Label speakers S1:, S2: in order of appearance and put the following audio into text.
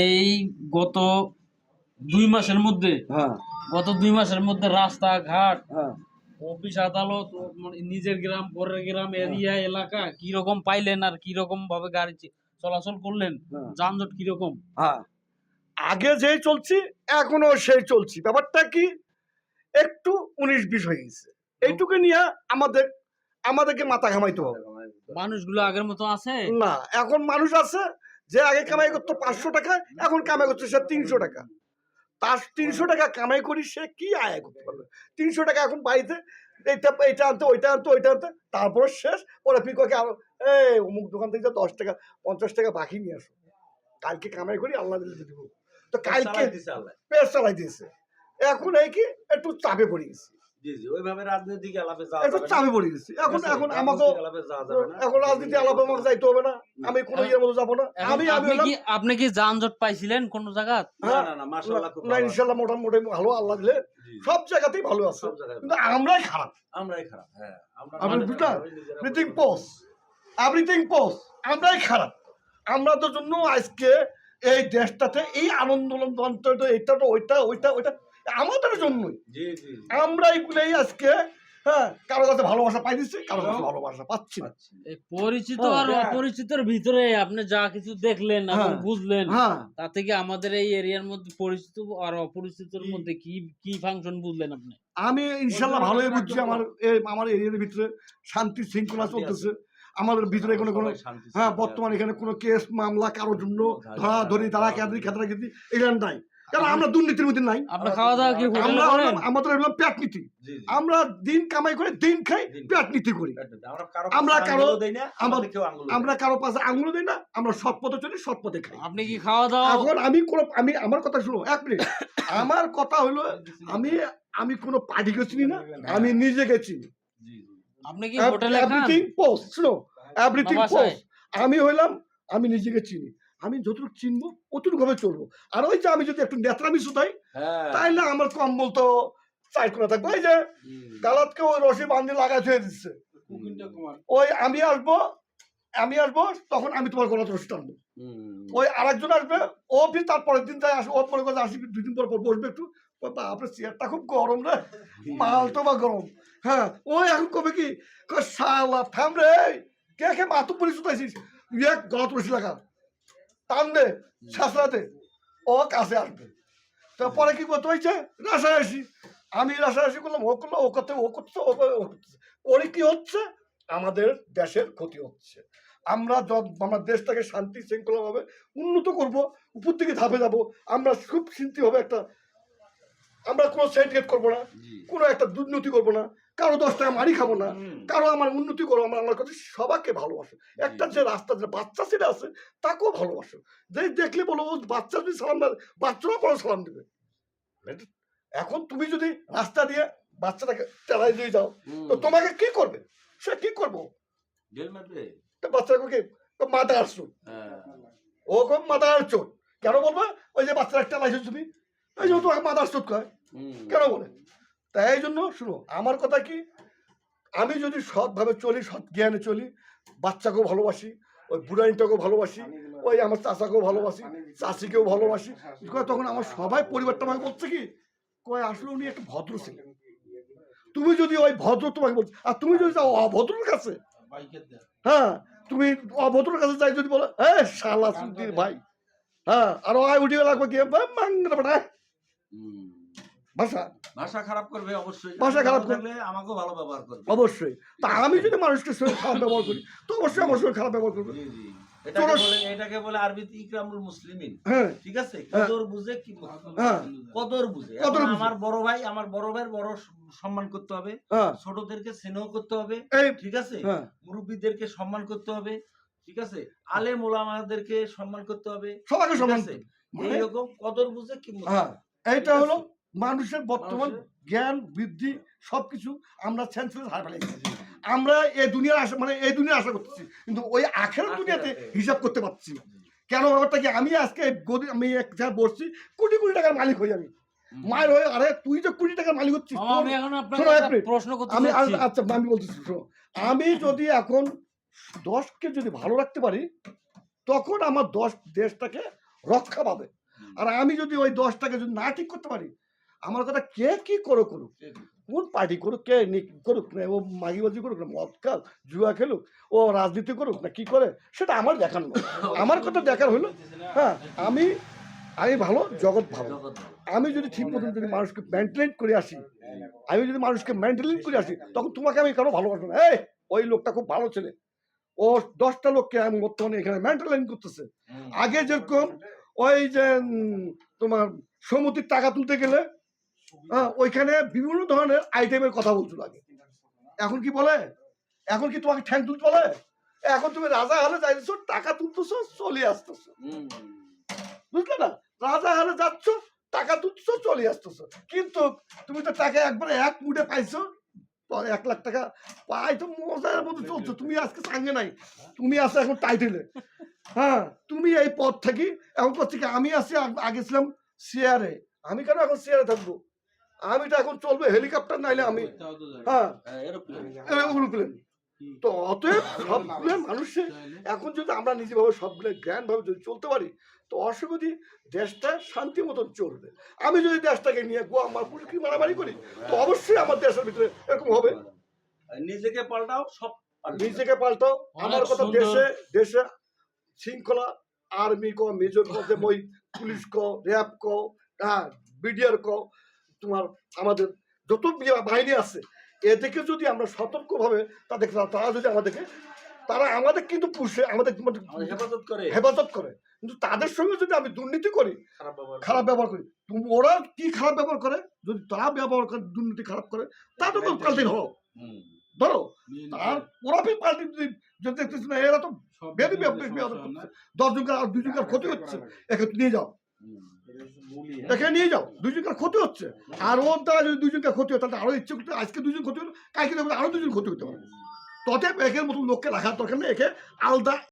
S1: এই গত দুই মাসের মধ্যে
S2: হ্যাঁ।
S1: গত দুই মাসের মধ্যে রাস্তাঘাট
S2: হ্যাঁ।
S1: অফিস আদালত মানে নিজের গ্রাম পরের গ্রাম এরিয়া এলাকা কি রকম পাইলেন আর কি রকম ভাবে গাড়ি চলাচল করলেন
S2: হ্যাঁ।
S1: যানজট কি রকম
S2: হ্যাঁ। আগে যেই চলছি এখনও সেই চলছি। ব্যাপারটা কি? একটু উনিশ বিশ হয়ে গেছে। এইটুকু নিয়ে আমাদের আমাদেরকে মাথা ঘামাইতে হবে।
S1: মানুষগুলো আগের মতো আছে?
S2: না এখন মানুষ আছে যে আগে কামাই করতো পাঁচশো টাকা এখন কামাই করছে সে তিনশো টাকা। তার তিনশো টাকা কামাই করি সে কি আয় করতে পারবে? তিনশো টাকা এখন বাড়িতে এইটা এইটা আনতে ওইটা আনতে ওইটা আনতে তারপর শেষ। ওরা পিককে আরও এই অমুক দোকান থেকে দশ টাকা পঞ্চাশ টাকা বাকি নিয়ে আসো। কালকে কামাই করি আল্লাহ দিলে দিব। তো কালকে পেট চালাই দিয়েছে। এখন এই কি একটু চাপে পড়ে গেছি।
S3: জি জি ওইভাবে রাজনৈতিক আলাপে যাওয়া
S2: একটু চাপে পড়ে গেছি এখন এখন
S3: রাজনৈতিক
S2: আমাকেও
S3: আলাপে যাওয়া যাবে না।
S2: এখন রাজনীতি আলাপে আমাকে যাইতে হবে না। আমি কোনো ইয়ের মতো যাব না। আমি আমি
S1: আপনি কি আপনি কি যানজট পাইছিলেন কোন জায়গা
S3: না না না মাশাআল্লাহ খুব
S2: না
S3: ভালো।
S2: মোটামুটি ভালো আল্লাহ দিলে সব জায়গাতেই ভালো আছে। কিন্তু আমরাই খারাপ।
S3: আমরাই খারাপ হ্যাঁ। আমরা মানে আমরাই
S2: এভরিথিং খারাপ আমাদের জন্য আজকে এই দেশটাতে এই আনন্দ এইটা তো ওইটা ওইটা ওইটা আমাদের জন্যই।
S3: জি জি জি।
S2: আমরা এইগুলোই আজকে হ্যাঁ কারও কাছে ভালোবাসা পাই দিচ্ছি কারও কাছে ভালোবাসা পাচ্ছি না।
S1: এই পরিচিত আর
S3: হ্যাঁ।
S1: অপরিচিতর ভিতরে আপনি যা কিছু দেখলেন এবং
S2: হ্যাঁ,
S1: বুঝলেন
S2: হ্যাঁ।
S1: তা থেকে আমাদের এই এরিয়ার মধ্যে পরিচিত আর অপরিচিতর মধ্যে কি কি ফাংশন বুঝলেন আপনি?
S2: আমি ইনশাল্লাহ ভালোই বুঝছি আমার এই আমার এরিয়ার ভিতরে শান্তি শৃঙ্খলা চলতেছে। আমাদের ভিতরে কোনো কোনো হ্যাঁ। বর্তমানে এখানে কোনো কেস মামলা কারোর জন্য ধরা ধরি তারা কেঁদরি খেতরা খেতি নাই। কারণ আমরা দুর্নীতির মধ্যে নাই?
S1: আপনি খাওয়া দাওয়া কি হোটেলে
S2: আমরা আমাদের হলাম পেট নীতি। আমরা দিন কামাই করে দিন খাই পেট নীতি করি।
S3: আমরা কারও
S2: আমরা
S3: পাশে
S2: কারো-
S3: আঙুলও দেই না
S2: আমরা-
S3: আমাদের কেউ আঙুল
S2: আমরা কারও পাশে আঙুল দিই না আমরা সৎ পথে চলি সৎ পথে খাই।
S1: আপনি কি খাওয়া দাওয়া
S2: এখন আমি কোনো আমি আমার কথা শুনো এক মিনিট। আমার কথা হলো আমি আমি কোনো পার্টিকে চিনি না আমি নিজেকে চিনি।
S1: আপনি কি হোটেলে খান?
S2: এভরিথিং পোস্ট শুনো এভরিথিং পোস্ট আমি হইলাম আমি নিজেকে চিনি। আমি যতটুকু চিনবো অতটুকু ভাবে চলবো। আর ওই যে আমি যদি একটু নেত্রামি শুধাই
S3: হ্যাঁ।
S2: তাইলে আমার কম বলতো সাইড করে থাকব। ওই যে। গালাতকে ওই রশি বান্ধি লাগাই থয়ে দিচ্ছে। ওই আমি আসব আমি আসব তখন আমি তোমার গলাতে রশি টানবো। ওই আরেকজন আসবে ও ফির তারপরের দিন তাই আসবে ও মনে করে আসি দুই দিন পর পর বসবে একটু। বাপরে চেয়ারটা খুব গরম রে। মালটো বা গরম। হ্যাঁ ওই এখন কবে কি? শালা থাম রে কে কে মাতু পরিচিত আছিস এক গলত রশি লাগা। টান দে শাসরাতে ও কাছে আসবে। তারপরে কি করতে হয়েছে? রাসায়সি। আমি রাসায়সি করলাম ও করল ও করতে ও করছে ও করে- ও করতেছে ওর কি হচ্ছে? আমাদের দেশের ক্ষতি হচ্ছে। আমরা যত আমার দেশটাকে শান্তি শৃঙ্খলাভাবে উন্নত করব উপর থেকে ধাপে যাব আমরা খুব শান্তিভাবে একটা আমরা কোনো সেন্টিকেট করব না কোনো একটা দুর্নীতি করব না। কারও দশ টাকা মারি খাব না। কারও আমার উন্নতি করো আমার আমার কাছে সবাইকে ভালোবাসো। একটা যে রাস্তা যে বাচ্চা ছেলে আছে তাকেও ভালোবাসো। যে দেখলে বলো ও বাচ্চা যদি সালাম দেয় বাচ্চারা পরে সালাম দেবে। এখন তুমি যদি রাস্তা দিয়ে বাচ্চাটাকে চালাই দিয়ে যাও তো তোমাকে কি করবে? সে কি করব? তো কি? মাথা আসছো
S3: হ্যাঁ।
S2: ও কম মাথা চোট কেন বলব? ওই যে বাচ্চারা একটা লাইসেন্স তুমি। এই জন্য তোমাকে মাথা চোট কয়। কেন বলে? তাই এই জন্য শুনো, আমার কথা কি? আমি যদি সৎভাবে চলি, সৎ জ্ঞানে চলি, বাচ্চাকেও ভালোবাসি, ওই বুড়াইটাকেও ভালোবাসি, ওই আমার চাচাকেও ভালোবাসি চাষিকেও ভালোবাসি তখন আমার সবাই পরিবারটা আমাকে বলছে কি? কয়, আসলে উনি একটা ভদ্র ছিলেন তুমি যদি ওই ভদ্র তোমাকে বলছো, আর তুমি যদি যাও অভদ্রের কাছে হ্যাঁ তুমি অভদ্রের কাছে যাই যদি বলো হ্যাঁ শালা সুদির ভাই। হ্যাঁ আর আয় উঠিয়ে লাগবে কি
S3: হুম।
S2: ভাষা?
S3: ভাষা খারাপ করবে অবশ্যই।
S2: ভাষা খারাপ।
S3: থাকলে আমাকেও ভালো ব্যবহার করবে।
S2: অবশ্যই। তা আমি যদি মানুষকে খারাপ ব্যবহার করি তো অবশ্যই আমার খারাপ ব্যবহার করবে।
S3: এটাকে বলে আরবিতে ইকরামুল মুসলিমিন।
S2: হ্যাঁ।
S3: ঠিক আছে? কদর বুঝে কি
S2: হ্যাঁ।
S3: কদর বুঝে। আমার বড় ভাই আমার বড় ভাইয়ের বড় সম্মান করতে হবে।
S2: হ্যাঁ।
S3: ছোটদেরকে স্নেহ করতে হবে। ঠিক আছে?
S2: হ্যাঁ।
S3: মুরব্বীদেরকে সম্মান করতে হবে। ঠিক আছে? আলেম ওলামাদেরকে সম্মান করতে হবে।
S2: সবাইকে
S3: আছে?
S2: মানে-
S3: এইরকম কদর বুঝে কি
S2: হ্যাঁ। এইটা হলো? মানুষের বর্তমান জ্ঞান বৃদ্ধি সবকিছু আমরা সেন্সলেস হার ফেলেছি আমরা এই দুনিয়ার আশা মানে এই দুনিয়ার আশা করতেছি কিন্তু ওই আখের দুনিয়াতে হিসাব করতে পারছি না। কেন ব্যাপারটা কি? আমি আজকে গদি- আমি এক জায়গায় বসছি কোটি কোটি টাকার মালিক হই আমি। মায়ের হয়ে আরে তুই যে কোটি টাকার মালিক হচ্ছিস।
S1: প্রশ্ন করতে
S2: আমি আচ্ছা আমি বলতেছি আমি যদি এখন দশকে যদি ভালো রাখতে পারি তখন আমার দশ দেশটাকে রক্ষা পাবে। আর আমি যদি ওই দশটাকে যদি না ঠিক করতে পারি আমার কথা কে কি করো করুক? কোন পার্টি করুক কে করুক না ও মাগিবাজি করুক না মদ খাক জুয়া খেলুক ও রাজনীতি করুক না কি করে সেটা আমার দেখার নয়। আমার কথা দেখার হলো হ্যাঁ আমি আমি ভালো জগৎ ভালো। আমি যদি ঠিক মতন যদি মানুষকে মেনটেন করে আসি আমি যদি মানুষকে মেনটেন করে আসি তখন তোমাকে আমি কারও ভালোবাসবো না। এই ওই লোকটা খুব ভালো ছেলে। ও দশটা লোককে আমি বর্তমানে এখানে মেনটেন করতেছে। আগে যেরকম ওই যে তোমার সমুদ্রের টাকা তুলতে গেলে হ্যাঁ, ওইখানে বিভিন্ন ধরনের আইটেমের কথা বলছিল আগে। এখন কি বলে? এখন কি তোমাকে ঠ্যাং তুলতে বলে? এখন তুমি রাজা হলে যাইতেছো টাকা তুলতেছো চলে আসতেছো। বুঝলে না? রাজা হারে যাচ্ছ টাকা তুলছো চলে আসতেছো। কিন্তু তুমি তো টাকা একবারে এক মুঠে পাইছো এক লাখ টাকা পাই তো মজার মতো চলছো। তুমি আজকে সঙ্গে নাই। তুমি আছো এখন টাইটেলে হ্যাঁ তুমি এই পথ থাকি এখন করছি আমি আছি আগে ছিলাম শেয়ারে আমি কেন এখন শেয়ারে থাকব? আমি তো এখন চলবে হেলিকপ্টার নাইলে আমি। হ্যাঁ।
S3: এরোপ্লেন।
S2: তো অতএব সবগুলো মানুষের এখন যদি আমরা নিজেভাবে সবগুলো জ্ঞান ভাবে যদি চলতে পারি তো অসুবিধি দেশটা শান্তি মতন চলবে। আমি যদি দেশটাকে নিয়ে গোয়া আমার পুলিশকে মারামারি করি তো অবশ্যই আমার দেশের ভিতরে এরকম হবে।
S3: নিজেকে পাল্টাও সব।
S2: নিজেকে পাল্টাও। আমার কথা দেশে দেশে শৃঙ্খলা আর্মি ক মেজর ক পুলিশ ক র্যাব ক হ্যাঁ বিডিআর ক তোমার আমাদের যত বাহিনী আছে এদেরকে যদি আমরা সতর্কভাবে তাদেরকে তারা যদি আমাদেরকে তারা আমাদের কিন্তু পুষে আমাদের
S3: হেফাজত করে।
S2: হেফাজত করে। কিন্তু তাদের সঙ্গে যদি আমি দুর্নীতি করি
S3: খারাপ ব্যবহার
S2: করি। ওরা কি খারাপ ব্যবহার করে? যদি তারা ব্যবহার করে দুর্নীতি খারাপ করে তাদের তো পাল্টি ধরো। ধরো আর ওরা পাল্টি যদি যদি দেখতেছি না এরা তো
S1: সব
S2: বেবি
S1: দিকে
S2: বেবি
S1: সমস্যা হয় না।
S2: দশ জনকার আর দুই জনকার ক্ষতি হচ্ছে একে নিয়ে যাও।
S3: হুম।
S2: একে নিয়ে যাও, দুজনকার ক্ষতি হচ্ছে আর ওর যদি দুজনকার ক্ষতি হয়, তাহলে আরও ইচ্ছে করতে আজকে দুজন ক্ষতি হলো, কালকে দেখবে আরও দুজন ক্ষতি হতে পারে ততএব একের মতন লোককে রাখার দরকার নেই, একে আলাদা